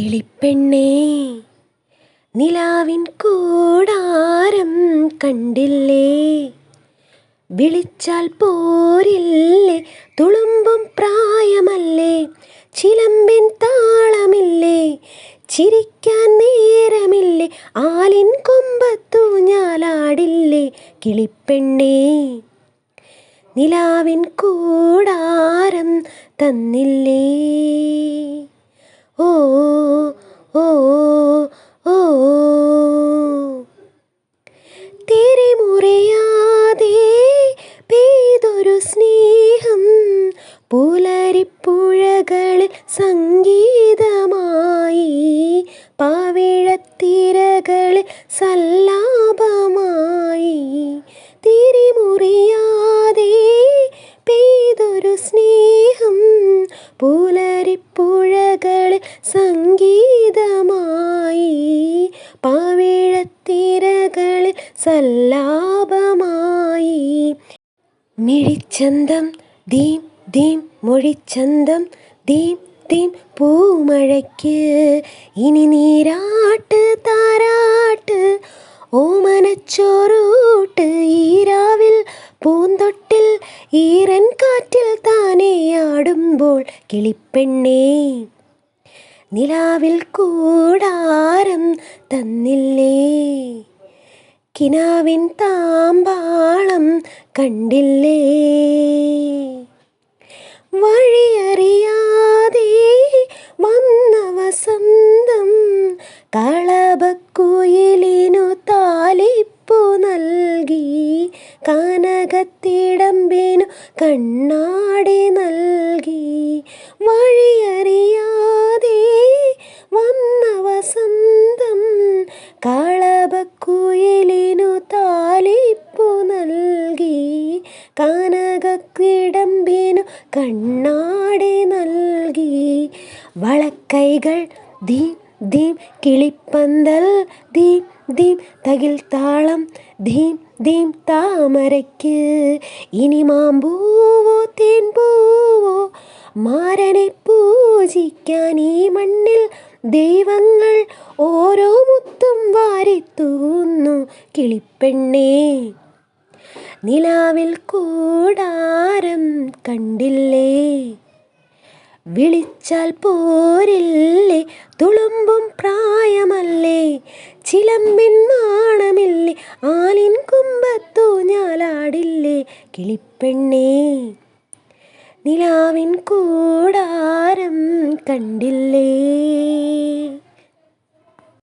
കിളിപ്പെണ്ണേ നിലാവിൻ കൂടാരം കണ്ടില്ലേ? വിളിച്ചാൽ പോരില്ലേ തുളുമ്പും പ്രായമല്ലേ? ചിലമ്പിൻ താളമില്ലേ ചിരിക്കാൻ നേരമില്ലേ? ആലിൻ കൊമ്പത്തു ഞാലാടില്ലേ കിളിപ്പെണ്ണേ. നിലാവിൻ കൂടാരം തന്നില്ലേ ഓ ഓ ഓ തിരിമുറിയാതെ പെയ്തൊരു സ്നേഹം പുലരിപ്പുഴകളിൽ സംഗീതമായി പാവിഴത്തിരകളിൽ സല്ലാപമായി തിരിമുറിയാതെ പെയ്തൊരു സ്നേഹം പുലരിപ്പുഴകളിൽ സംഗീതമായി പാവിഴത്തിരകളിൽ സല്ലാപമായി. മിഴിച്ചന്തം ദീം ദീം മൊഴിച്ചന്തം ദീം തീം പൂമഴയ്ക്ക്. ഇനി നീരാട്ട് താരാട്ട് ഓമനച്ചോറൂട്ട്. ഈരാവിൽ പൂന്തൊട്ടിൽ ഈറൻ കാറ്റിൽ താനേ ആടുമ്പോൾ കിളിപ്പെണ്ണേ. നിലാവിൽ കൂടാരം തന്നില്ലേ. കിനാവിൻ താമ്പാളം കണ്ടില്ലേ. വഴിയറിയാതെ വന്ന വസന്തം കളബക്കുയിലിനു താലിപ്പു നൽകി കാനകത്തിടമ്പിനു കണ്ണാടി നൽകി വഴിയറിയാതെ കണ്ണാടി നൽകി. വളക്കൈകൾ ദീം ദീം കിളിപ്പന്തൽ ദീം ദീം തകിൽ താളം ദീം ദീം താമരയ്ക്ക്. ഇനി മാമ്പൂവോ തേൻ പൂവോ മാരനെ പൂജിക്കാൻ ഈ മണ്ണിൽ ദൈവങ്ങൾ ഓരോ മുത്തും വാരിത്തൂന്നു. കിളിപ്പെണ്ണേ നിലാവിൽ കൂടാരം വിളിച്ചാൽ പോരില്ലേ? തുളുമ്പും പ്രായമല്ലേ? ചിലമ്പിൻ നാണമില്ലേ? ആലിൻ കുമ്പത്തു ഞാലാടില്ലേ? കിളിപ്പെണ്ണേ നിലാവിൻ കൂടാരം കണ്ടില്ലേ?